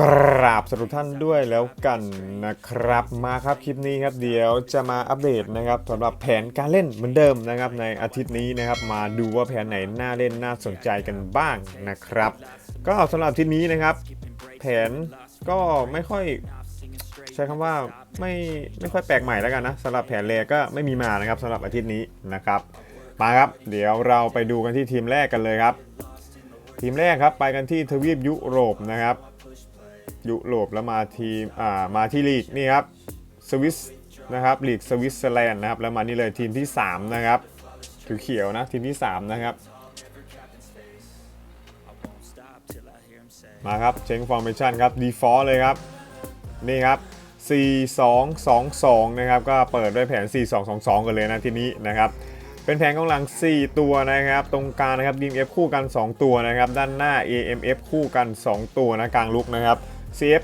กราบสวัสดีทุกท่านด้วยแล้วกันนะครับมาครับคลิปนี้ครับเดี๋ยวจะมาอัปเดตนะครับสำหรับแผนการเล่นเหมือนเดิมนะครับในอาทิตย์นี้นะครับมาดูว่าแผนไหนน่าเล่นน่าสนใจกันบ้างนะครับ ก็สำหรับอาทิตย์นี้นะครับ แผนก็ไม่ค่อย ใช้คำว่าไม่ไม่ค่อยแปลกใหม่แล้วกันนะสำหรับแผนเลก็ไม่มีมานะครับสำหรับอาทิตย์นี้นะครับ มาครับ เดี๋ยวเราไปดูกันที่ทีมแรกกันเลยครับ ทีมแรกครับไปกันที่ทวีปยุโรปนะครับ ยุโรปแล้วมาทีมอ่ามาที่ลีกนี่ครับสวิสนะครับลีกสวิตเซอร์แลนด์นะครับแล้วมานี่เลยทีมที่ 3 นะครับถือเขียวนะทีมที่ 3 นะครับ มาครับเชงฟอร์เมชันครับดีฟอลเลยครับ นี่ครับ 4 2 2 2 นะครับ ก็เปิดด้วยแผน 4 2 2 2 กันเลยนะทีนี้นะครับ เป็นแผนกองหลัง 4 ตัวนะครับ ตรงกลางนะครับ DMF คู่กัน 2 ตัวนะครับ ด้านหน้า AMF คู่กัน 2 ตัวนะกลางลุกนะครับ CF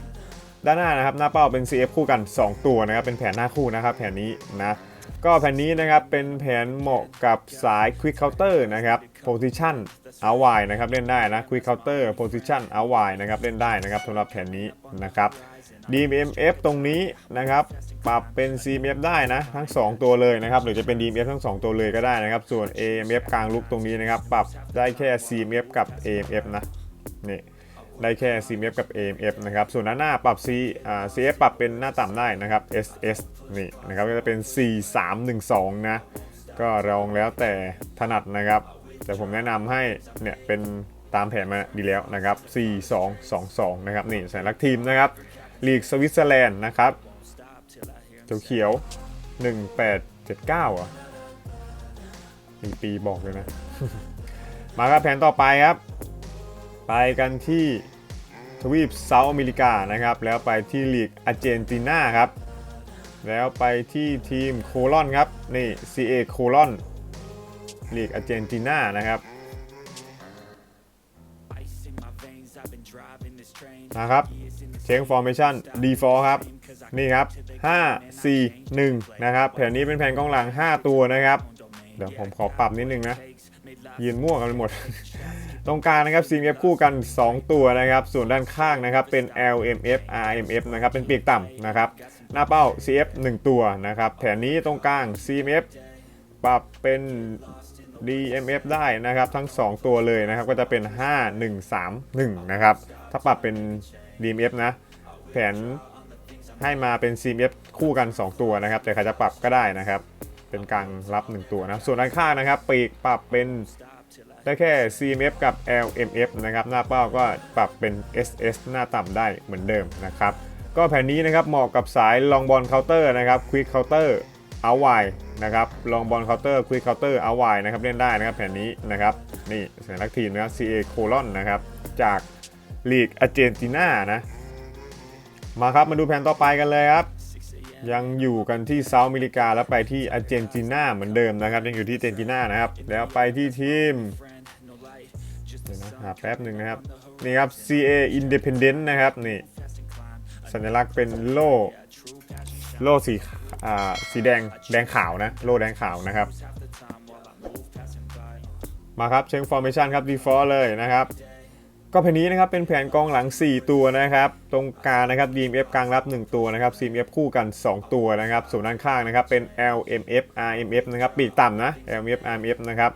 ด้านหน้านะครับหน้าเป้าเป็น CF คู่กัน 2 ตัวนะครับเป็นแผนหน้าคู่นะครับแผนนี้นะก็แผนนี้นะครับเป็นแผนเหมาะกับสาย Quick Counter นะครับ Position o u t w i นะครับเล่นได้นะ Quick Counter Position o u t w i นะครับเล่นได้นะครับสำหรับแผนนี้นะครับ DMF ตรงนี้นะครับปรับเป็น CMF ได้นะทั้ง 2 ตัวเลยนะครับหรือจะเป็น DMF ทั้ง 2 ตัวเลยก็ได้นะครับ ส่วน AMF กลางลุกตรงนี้นะครับ ปรับได้แค่ CMF กับ AMF นะนี่ ได้แค่ CMF กับ AMF นะครับ ส่วนหน้าหน้าปรับ C อ่า CF ปรับเป็นหน้าต่ำได้นะครับ SS นี่นะครับก็จะเป็น 4 3 1 2 นะ ก็ลองแล้วแต่ถนัดนะครับ แต่ผมแนะนำให้เนี่ยเป็นตามแผนมาดีแล้วนะครับ 4 2 2 2 นะครับ นี่สัญลักษณ์ทีมนะครับลีกสวิตเซอร์แลนด์นะครับเขียวๆ1879อะมีปีบอกเลยนะ มาครับแผนต่อไปครับ ไปกันที่ทวีปเซาท์อเมริกานะครับ แล้วไปที่ลีกอาร์เจนตินาครับ แล้วไปที่ทีมโคลอนครับ นี่ CA โคลอนลีกอาร์เจนตินานะครับนะครับเช็คฟอร์เมชั่น D4 ครับ นี่ครับ 5 4 1 นะครับแผนนี้เป็นแผนกองหลัง 5 ตัวนะครับ เดี๋ยวผมขอปรับนิดนึงนะยืนมั่วกันไปหมด ตรงกลางนะครับ CMF คู่กัน 2 ตัวนะครับ ส่วนด้านข้างนะครับเป็น LMF RMF นะครับเป็นปีกต่ำนะครับ หน้าเป้า CF 1 ตัวนะครับแผนนี้ตรงกลาง CMF ปรับเป็น DMF ได้นะครับทั้ง 2 ตัวเลยนะครับก็จะเป็น 5 1 3 1 นะครับ ถ้าปรับเป็น DMF นะ แผนให้มาเป็น CMF คู่กัน 2 ตัวนะครับ แต่ใครจะปรับก็ได้นะครับ เป็นกลางรับ 1 ตัวนะ ส่วนด้านข้างนะครับ ปีกปรับเป็น ได้แค่ CMF กับ LMF นะครับ หน้าเป้าก็ปรับเป็น SS หน้าต่ำได้เหมือนเดิมนะครับ ก็แผ่นนี้นะครับเหมาะกับสายลองบอลเคาน์เตอร์นะครับควิกเคาน์เตอร์เอาไวนะครับลองบอลเคาน์เตอร์ควิกเคาน์เตอร์เอาไวนะครับเล่นได้นะครับแผ่นนี้นะครับนี่สัญลักษณ์ทีมนะครับ CA โคลอนนะครับจากลีกอาร์เจนตินานะมาครับมาดูแผนต่อไปกันเลยครับยังอยู่กันที่เซาท์อเมริกาแล้วไปที่อาร์เจนตินาเหมือนเดิมนะครับยังอยู่ที่อาร์เจนตินานะครับแล้วไปที่ทีม แป๊บหนึ่งนะครับ นี่ครับ CA Independent นะครับนี่สัญลักษณ์เป็นโล่โล่สีอ่าสีแดงแดงขาวนะ โล่แดงขาวนะครับ มาครับเชิงฟอร์เมชันครับ default เลยนะครับ ก็แผนนี้นะครับเป็นแผนกองหลัง 4 ตัวนะครับ ตรงกลางนะครับ DMF กลางรับ 1 ตัวนะครับ CMF คู่กัน 2 ตัวนะครับส่วนด้านข้างนะครับเป็น LMF RMF นะครับปีกต่ำนะ LMF RMF นะครับ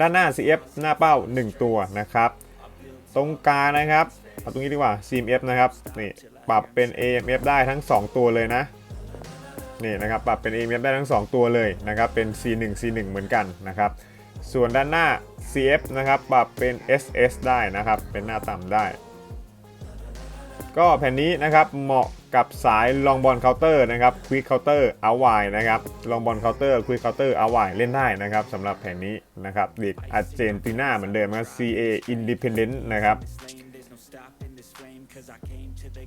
ด้านหน้า CF หน้าเป้า 1 ตัวนะครับ ตรงกลางนะครับเอาตรงนี้ดีกว่า CMF นะครับนี่ปรับเป็น AMF ได้ทั้ง 2 ตัวเลยนะนี่นะครับปรับเป็น AMF ได้ทั้ง 2 ตัวเลยนะครับเป็น C1 C1 เหมือนกันนะครับส่วนด้านหน้า CF นะครับปรับเป็น SS ได้นะครับเป็นหน้าต่ำได้ ก็แผ่นนี้นะครับเหมาะกับสายลองบอลเคาน์เตอร์นะครับควิกเคาน์เตอร์เอาไวนะครับลองบอลเคาน์เตอร์ควิกเคาน์เตอร์เอาไวเล่นได้นะครับสำหรับแผ่นนี้นะครับลีกอาร์เจนตินาเหมือนเดิมนะ CA Independent นะครับ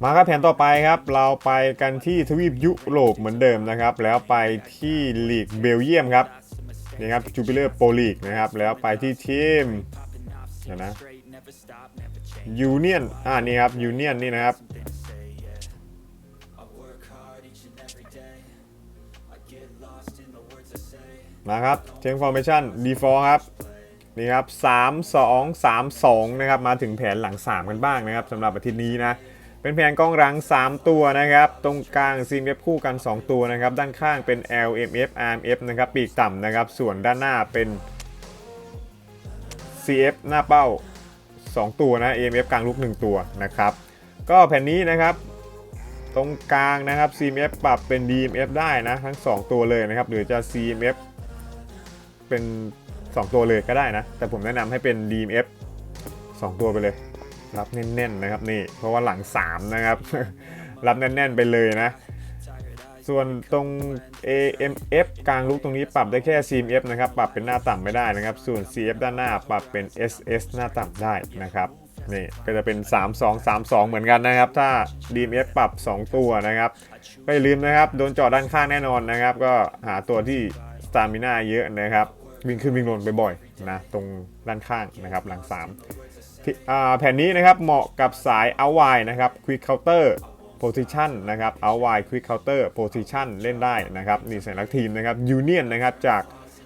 มาครับแผนต่อไปครับ เราไปกันที่ทวีปยุโรปเหมือนเดิมนะครับ แล้วไปที่ลีกเบลเยียมครับนี่ครับจูปิเลอร์โปลีกนะครับแล้วไปที่ทีมเดี๋ยวนะ ยูเนียนอ่านี่ครับยูเนียนนี่นะครับมาครับเชงฟอร์เมชันดีฟอร์ครับนี่ครับ3 2 3 2นะครับมาถึงแผนหลัง 3 กันบ้างนะครับสำหรับอาทิตย์นี้นะเป็นแผงกองหลัง 3 ตัวนะครับ ตรงกลาง CMF คู่กัน 2 ตัวนะครับ ด้านข้างเป็น LMF RMF นะครับ ปีกต่ำนะครับ ส่วนด้านหน้าเป็น CF หน้าเป้า 2 ตัวนะ AMF กลางลุก 1 ตัวนะครับ ก็แผ่นนี้นะครับ ตรงกลางนะครับ CMF ปรับเป็น DMF ได้นะ ทั้ง 2 ตัวเลยนะครับ หรือจะ CMF เป็น 2 ตัวเลยก็ได้นะ แต่ผมแนะนำให้เป็น DMF 2 ตัวไปเลย รับแน่นๆนะครับนี่ เพราะว่าหลัง 3 นะครับ รับแน่นๆไปเลยนะ ส่วนตรง AMF กลางลุกตรงนี้ปรับได้แค่ CMF นะครับ ปรับเป็นหน้าต่ำไม่ได้นะครับ ส่วน CF ด้านหน้าปรับเป็น SS หน้าต่ำได้นะครับนี่ก็จะเป็น 3 2 3 2 เหมือนกันนะครับ ถ้า DMF ปรับ 2 ตัวนะครับไม่ลืมนะครับ โดนจอด้านข้างแน่นอนนะครับ ก็หาตัวที่สตามิน่าเยอะนะครับ วิ่งขึ้นวิ่งลงบ่อยๆนะ ตรงด้านข้างนะครับหลัง 3 แผ่นนี้นะครับเหมาะกับสาย o u t w i d e นะครับ Quick Counter Position นะครั บ o u t w i d e Quick Counter Position เล่นได้นะครับนี่สัญลักษณ์ทีมนะครับ Union นะครับจาก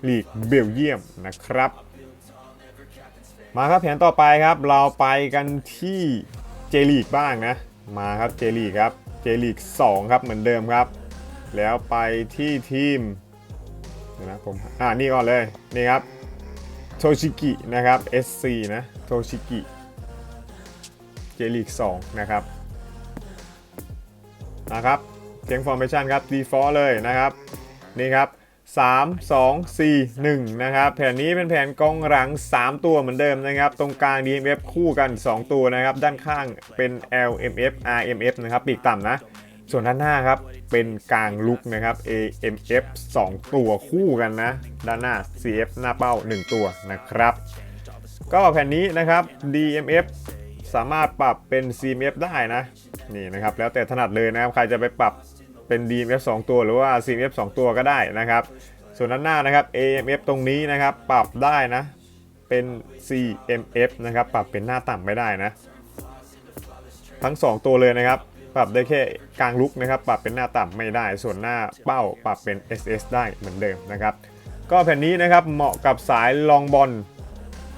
ลีกเบลเยียมนะครับ มาครับแผนต่อไปครับเราไปกันที่เจลีกบ้างนะ มาครับเจลีกครับเจลีก2ครับเหมือนเดิมครับ แล้วไปที่ทีมนะผมอ่านี่ก่อนเลยนี่ครับโทชิกินะครับ SC นะโทชิกิเจลีก2นะครับ นะครับเสียงฟอร์เมชันครับ default เลยนะครับ นี่ครับ 3 2 4 1 นะครับ แผนนี้เป็นแผนกองหลัง 3 ตัวเหมือนเดิมนะครับ ตรงกลาง DMF คู่กัน 2 ตัวนะครับ ด้านข้างเป็น LMF RMF นะครับ ปีกต่ำนะ ส่วนด้านหน้าครับ เป็นกลางลุกนะครับ AMF 2 ตัวคู่กันนะ ด้านหน้า CF หน้าเป้า 1 ตัวนะครับ ก็แผ่นนี้นะครับ DMF สามารถปรับเป็น CMF ได้นะ นี่นะครับแล้วแต่ถนัดเลยนะครับใครจะไปปรับเป็น DMF 2 ตัวหรือว่า CMF 2 ตัวก็ได้นะครับ ส่วนด้านหน้านะครับ AMF ตรงนี้นะครับปรับได้นะเป็น CMF นะครับปรับเป็นหน้าต่ำไม่ได้นะ ทั้ง 2 ตัวเลยนะครับ ปรับได้แค่กลางลุกนะครับ ปรับเป็นหน้าต่ำไม่ได้ ส่วนหน้าเป้าปรับเป็น SS ได้เหมือนเดิมนะครับ ก็แผ่นนี้นะครับเหมาะกับสายลองบอล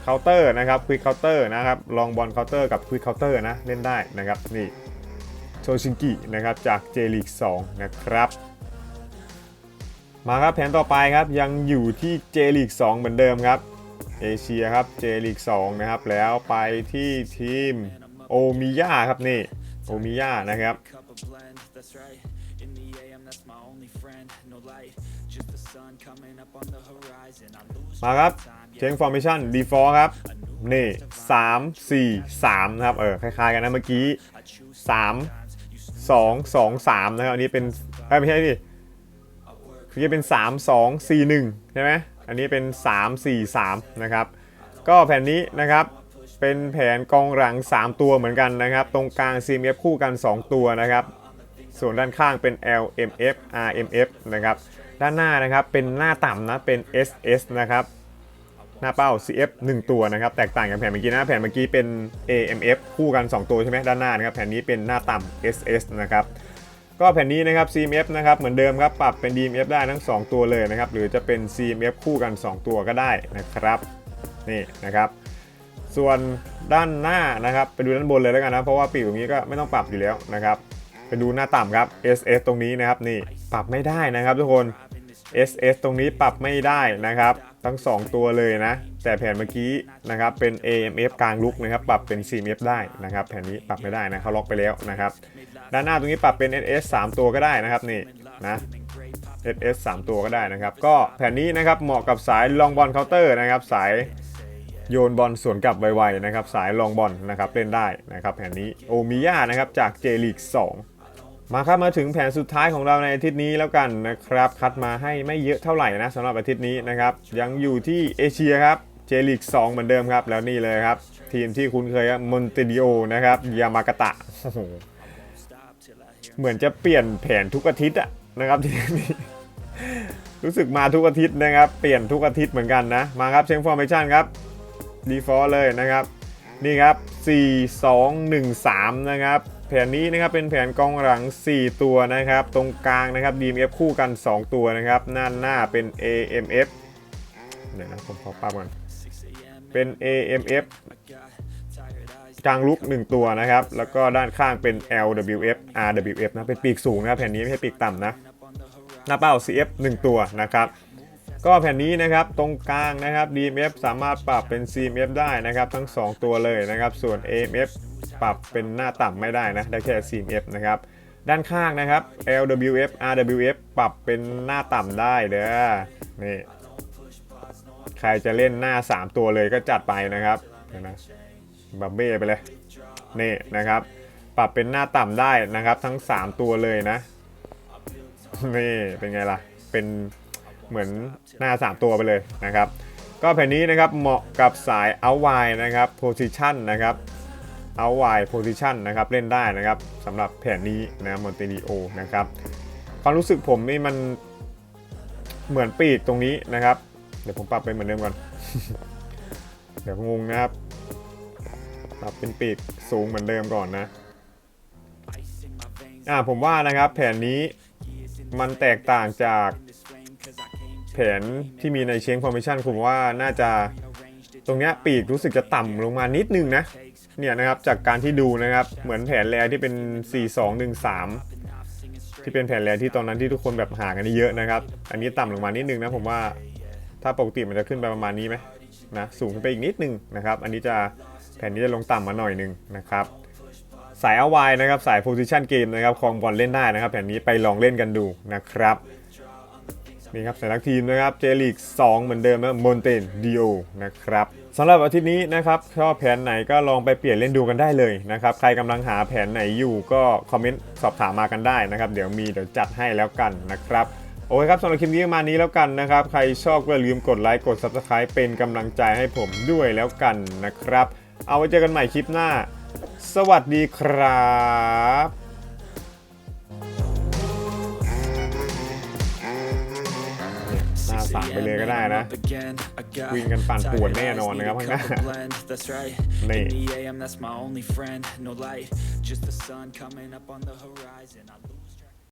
เคาน์เตอร์นะครับควิกเคาน์เตอร์นะครับลองบอลเคาน์เตอร์กับควิกเคาน์เตอร์นะเล่นได้นะครับนี่ โชชิงกินะครับจากเจลีก2นะครับมาครับแผนต่อไปครับยังอยู่ที่เจลีก2เหมือนเดิมครับเอเชียครับเจลีก2นะครับแล้วไปที่ทีมโอมิยาครับนี่โอมิยานะครับมาครับเชงฟอร์เมชันดีฟอร์ครับนี่3 4 3นะครับเออคล้ายๆกันนะเมื่อกี้สาม I choose 3 2 2 3นะครับ อันนี้เป็นไม่ใช่ดิเมื่อกี้เป็น 3 2 4 1 ใช่ไหมอันนี้เป็น 3 4 3 นะครับ ก็แผ่นนี้นะครับ เป็นแผนกองหลัง 3 ตัวเหมือนกันนะครับ ตรงกลาง CMF คู่กัน 2 ตัวนะครับ ส่วนด้านข้างเป็น LMF RMF นะครับ ด้านหน้านะครับเป็นหน้าต่ำนะ เป็น SS นะครับ หน้าเป้า CF 1 ตัวนะครับ แตกต่างกับแผนเมื่อกี้นะแผนเมื่อกี้เป็น AMF คู่กัน 2 ตัวใช่ไหมด้านหน้านะครับแผนนี้เป็นหน้าต่ำ SS นะครับก็แผ่นนี้นะครับ CMF นะครับเหมือนเดิมครับปรับเป็น DMF ได้ทั้ง 2 ตัวเลยนะครับหรือจะเป็น CMF คู่กัน 2 ตัวก็ได้นะครับนี่นะครับส่วนด้านหน้านะครับไปดูด้านบนเลยแล้วกันนะเพราะว่าปีกตรงนี้ก็ไม่ต้องปรับอยู่แล้วนะครับไปดูหน้าต่ำครับ SS ตรงนี้นะครับนี่ปรับไม่ได้นะครับทุกคน SS ตรงนี้ปรับไม่ได้นะครับ ทั้ง 2 ตัวเลยนะ แต่แผ่นเมื่อกี้นะครับเป็น AMF กลางลุกนะครับปรับเป็น CMF ได้นะครับแผ่นนี้ปรับไม่ได้นะเขาล็อกไปแล้วนะครับด้านหน้าตรงนี้ปรับเป็น SS 3 ตัวก็ได้นะครับนี่นะ SS 3 ตัวก็ได้นะครับ ก็แผ่นนี้นะครับเหมาะกับสายลองบอลเคาน์เตอร์นะครับสายโยนบอลสวนกลับไวๆนะครับสายลองบอลนะครับเล่นได้นะครับแผ่นนี้โอมิยานะครับจากเจลีก2 มาครับมาถึงแผนสุดท้ายของเราในอาทิตย์นี้แล้วกันนะครับ คัดมาให้ไม่เยอะเท่าไหร่นะสำหรับอาทิตย์นี้นะครับ ยังอยู่ที่เอเชียครับเจลีก2เหมือนเดิมครับ แล้วนี่เลยครับ ทีมที่คุ้นเคยครับมอนเตดิโอนะครับยามากาตะโอ้โหเหมือนจะเปลี่ยนแผนทุกอาทิตย์อะนะครับทีนี้รู้สึกมาทุกอาทิตย์นะครับ เปลี่ยนทุกอาทิตย์เหมือนกันนะ มาครับเช็คฟอร์เมชันครับดีฟอลเลยนะครับ นี่ครับ 4 2 1 3 นะครับ แผนนี้นะครับเป็นแผนกองหลัง 4 ตัวนะครับ ตรงกลางนะครับ DMF คู่กัน 2 ตัวนะครับหน้าหน้าเป็น AMF เดี๋ยวนะผมขอปรับก่อนเป็น AMF กลางลุก 1 ตัวนะครับ แล้วก็ด้านข้างเป็น LWF RWF นะเป็นปีกสูงนะแผ่นนี้ไม่ใช่ปีกต่ำนะหน้าเป้า CF 1 ตัวนะครับก็แผ่นนี้นะครับตรงกลางนะครับ DMF สามารถปรับเป็น CMF ได้นะครับ ทั้ง 2 ตัวเลยนะครับ ส่วน AMF ปรับเป็นหน้าต่ำไม่ได้นะ ได้แค่ CMF นะครับ ด้านข้างนะครับ LWF RWF ปรับเป็นหน้าต่ำได้เด้อ นี่ ใครจะเล่นหน้า 3 ตัวเลยก็จัดไปนะครับเดี๋ยวนะบับเบ้ไปเลย นี่นะครับ ปรับเป็นหน้าต่ำได้นะครับ ทั้ง 3 ตัวเลยนะ นี่เป็นไงล่ะ เป็นเหมือนหน้า 3 ตัวไปเลยนะครับก็แผ่นนี้นะครับเหมาะกับสาย out wide นะครับ position นะครับ out wide position นะครับเล่นได้นะครับสำหรับแผนนี้นะ Montenegro นะครับความรู้สึกผมนี่มันเหมือนปีกตรงนี้นะครับ เดี๋ยวผมปรับไปเหมือนเดิมก่อน เดี๋ยวงงนะครับ ปรับเป็นปีกสูงเหมือนเดิมก่อนนะอ่าผมว่านะครับแผนนี้มันแตกต่างจากแผนที่มีในเชงฟอร์เมชันผมว่าน่าจะตรงเนี้ยปีกรู้สึกจะต่ำลงมานิดนึงนะ เนี่ยนะครับจากการที่ดูนะครับเหมือนแผนแรกที่เป็น 4-2-1-3 ที่เป็นแผนแรกที่ตอนนั้นที่ทุกคนแบบหากันเยอะนะครับ อันนี้ต่ำลงมานิดนึงนะผมว่าถ้าปกติมันจะขึ้นไปประมาณนี้ไหมนะสูงขึ้นไปอีกนิดนึงนะครับอันนี้จะแผนนี้จะลงต่ำมาหน่อยนึงนะครับสายเอาไวนะครับสาย position game นะครับคลองบอลเล่นได้นะครับ แผนนี้ไปลองเล่นกันดูนะครับนี่ครับสัญลักทีมนะครับเจลีก2เหมือนเดิมนะมอนเตนดิโอนะครับ สำหรับอาทิตย์นี้นะครับชอบแผนไหนก็ลองไปเปลี่ยนเล่นดูกันได้เลยนะครับใครกำลังหาแผนไหนอยู่ก็คอมเมนต์สอบถามมากันได้นะครับ เดี๋ยวมีเดี๋ยวจัดให้แล้วกันนะครับโอเคครับสำหรับคลิปนี้ประมาณนี้แล้วกันนะครับ ใครชอบก็อย่าลืมกดไลค์กด Subscribe เป็นกำลังใจให้ผมด้วยแล้วกันนะครับ เอาไว้เจอกันใหม่คลิปหน้า สวัสดีครับ หน้าสามไปเลยก็ได้นะ วิ่งกันปั่นป่วนแน่นอนนะครับข้างหน้านี่ In the AM, that's my only friend. No light, just the sun coming up on the horizon. I lose